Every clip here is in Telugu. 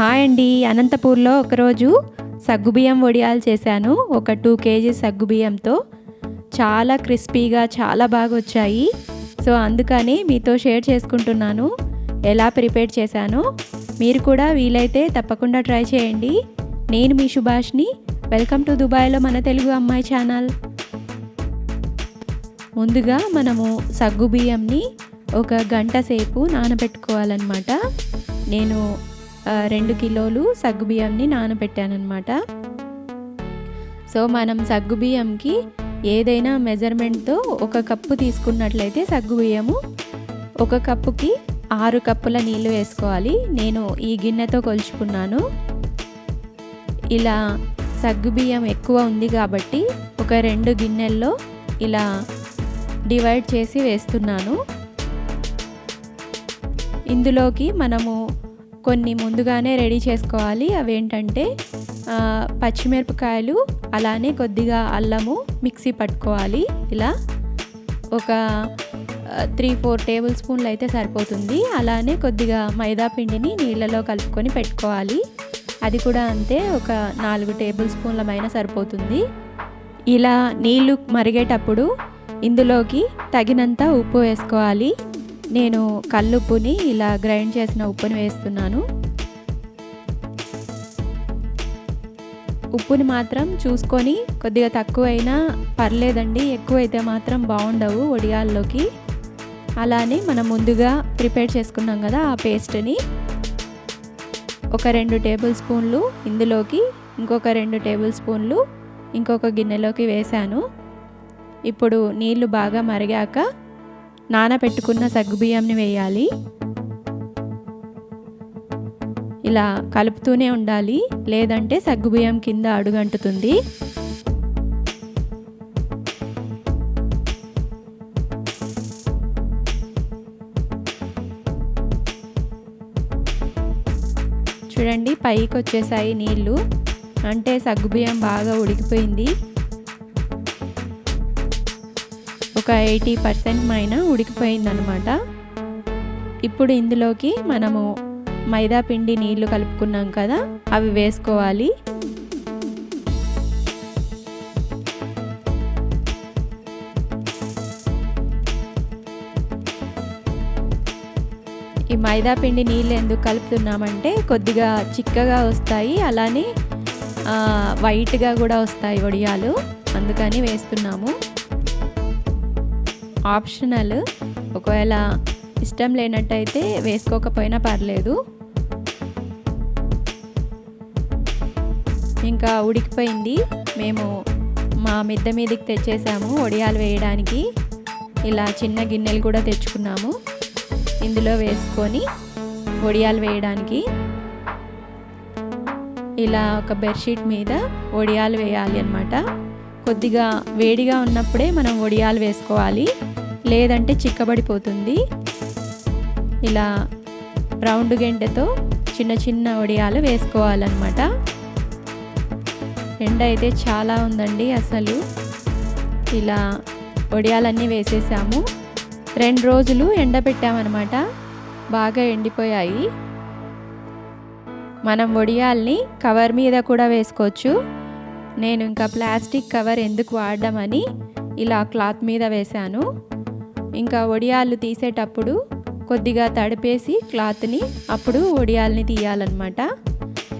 హాయ్ అండి. అనంతపూర్లో ఒకరోజు సగ్గుబియ్యం వడియాలు చేశాను. ఒక టూ కేజీ సగ్గుబియ్యంతో చాలా క్రిస్పీగా చాలా బాగా వచ్చాయి. సో అందుకని మీతో షేర్ చేసుకుంటున్నాను. ఎలా ప్రిపేర్ చేశానో మీరు కూడా వీలైతే తప్పకుండా ట్రై చేయండి. నేను మీ సుభాష్ని. వెల్కమ్ టు దుబాయ్లో మన తెలుగు అమ్మాయి ఛానల్. ముందుగా మనము సగ్గుబియ్యంని ఒక గంట సేపు నానబెట్టుకోవాలన్నమాట. నేను రెండు కిలోలు సగ్గుబియ్యంని నానబెట్టానమాట సో మనం సగ్గుబియ్యంకి ఏదైనా మెజర్మెంట్తో ఒక కప్పు తీసుకున్నట్లయితే సగ్గుబియ్యము ఒక కప్పుకి ఆరు కప్పుల నీళ్ళు వేసుకోవాలి. నేను ఈ గిన్నెతో కొలుచుకున్నాను. ఇలా సగ్గుబియ్యం ఎక్కువ ఉంది కాబట్టి ఒక రెండు గిన్నెల్లో ఇలా డివైడ్ చేసి వేస్తున్నాను. ఇందులోకి మనము కొన్ని ముందుగానే రెడీ చేసుకోవాలి. అవేంటంటే పచ్చిమిరపకాయలు అలానే కొద్దిగా అల్లము మిక్సీ పట్టుకోవాలి. ఇలా ఒక త్రీ ఫోర్ టేబుల్ స్పూన్లు అయితే సరిపోతుంది. అలానే కొద్దిగా మైదా పిండిని నీళ్ళలో కలుపుకొని పెట్టుకోవాలి. అది కూడా అంతే ఒక నాలుగు టేబుల్ స్పూన్లమైన సరిపోతుంది. ఇలా నీళ్ళు మరిగేటప్పుడు ఇందులోకి తగినంత ఉప్పు వేసుకోవాలి. నేను కల్లుప్పుని ఇలా గ్రైండ్ చేసిన ఉప్పుని వేస్తున్నాను. ఉప్పుని మాత్రం చూసుకొని కొద్దిగా తక్కువైనా పర్లేదండి ఎక్కువైతే మాత్రం బాగుండవు వడియాల్లోకి అలానే మనం ముందుగా ప్రిపేర్ చేసుకున్నాం కదా ఆ పేస్ట్ని. ఒక రెండు టేబుల్ స్పూన్లు ఇందులోకి ఇంకొక రెండు టేబుల్ స్పూన్లు ఇంకొక గిన్నెలోకి వేశాను. ఇప్పుడు నీళ్ళు బాగా మరిగాక నానబెట్టుకున్న సగ్గుబియ్యంని వేయాలి. ఇలా కలుపుతూనే ఉండాలి. లేదంటే సగ్గుబియ్యం కింద అడుగంటుతుంది. చూడండి పైకి వచ్చేసాయి నీళ్ళు అంటే సగ్గుబియ్యం బాగా ఉడికిపోయింది. ఒక ఎయిటీ పర్సెంట్ మైన ఉడికిపోయిందనమాట ఇప్పుడు ఇందులోకి మనము మైదా పిండి నీళ్ళు కలుపుకున్నాం కదా అవి వేసుకోవాలి. ఈ మైదా పిండి నీళ్ళు ఎందుకు కలుపుతున్నామంటే కొద్దిగా చిక్కగా వస్తాయి అలానే వైట్గా కూడా వస్తాయి వడియాలు. అందుకని వేస్తున్నాము. ఆప్షనల్. ఒకవేళ ఇష్టం లేనట్టయితే వేసుకోకపోయినా పర్లేదు. ఇంకా ఉడికిపోయింది. మేము మా మిద్ద మీదకి తెచ్చేసాము వడియాలు వేయడానికి. ఇలా చిన్న గిన్నెలు కూడా తెచ్చుకున్నాము. ఇందులో వేసుకొని వడియాలు వేయడానికి. ఇలా ఒక బెడ్షీట్ మీద వడియాలు వేయాలి అనమాట కొద్దిగా వేడిగా ఉన్నప్పుడే మనం వడియాలు వేసుకోవాలి. లేదంటే చిక్కబడిపోతుంది. ఇలా రౌండ్ గెంటెతో చిన్న చిన్న వడియాలు వేసుకోవాలన్నమాట. ఎండ అయితే చాలా ఉందండి అసలు. ఇలా వడియాలన్నీ వేసేసాము. రెండు రోజులు ఎండబెట్టామన్నమాట బాగా ఎండిపోయాయి. మనం వడియాల్ని కవర్ మీద కూడా వేసుకోవచ్చు. నేను ఇంకా ప్లాస్టిక్ కవర్ ఎందుకు వాడమని ఇలా క్లాత్ మీద వేశాను. ఇంకా వడియాలు తీసేటప్పుడు కొద్దిగా తడిపేసి క్లాత్ని అప్పుడు వడియాల్ని తీయాలన్నమాట.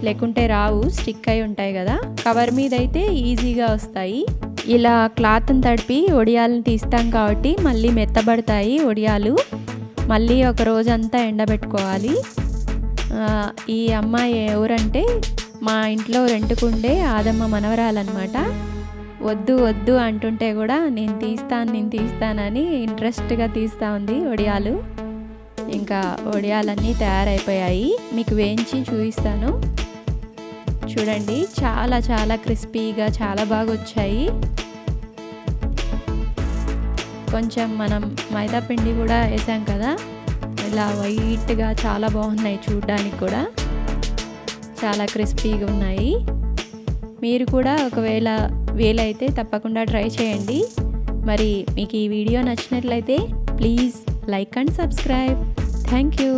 లేకుంటే రావు స్టిక్ అయి ఉంటాయి కదా కవర్ మీద అయితే ఈజీగా వస్తాయి. ఇలా క్లాత్ని తడిపి ఒడియాలను తీస్తాం కాబట్టి మళ్ళీ మెత్తబడతాయి వడియాలు మళ్ళీ ఒక రోజంతా ఎండబెట్టుకోవాలి. ఈ అమ్మాయి ఎవరంటే మా ఇంట్లో రెంటుకుండే ఆదమ్మ మనవరాలన్నమాట. వద్దు వద్దు అంటుంటే కూడా నేను తీస్తాను నేను తీస్తానని ఇంట్రెస్ట్గా తీస్తూ ఉంది వడియాలు ఇంకా వడియాలన్నీ తయారైపోయాయి. మీకు వేయించి చూపిస్తాను. చూడండి చాలా చాలా క్రిస్పీగా చాలా బాగా వచ్చాయి కొంచెం మనం మైదా పిండి కూడా వేసాం కదా. ఇలా వైట్గా చాలా బాగున్నాయి చూడడానికి కూడా. చాలా క్రిస్పీగా ఉన్నాయి. మీరు కూడా ఒకవేళ వీలైతే తప్పకుండా ట్రై చేయండి. మరి మీకు ఈ వీడియో నచ్చినట్లయితే please like and subscribe. Thank you.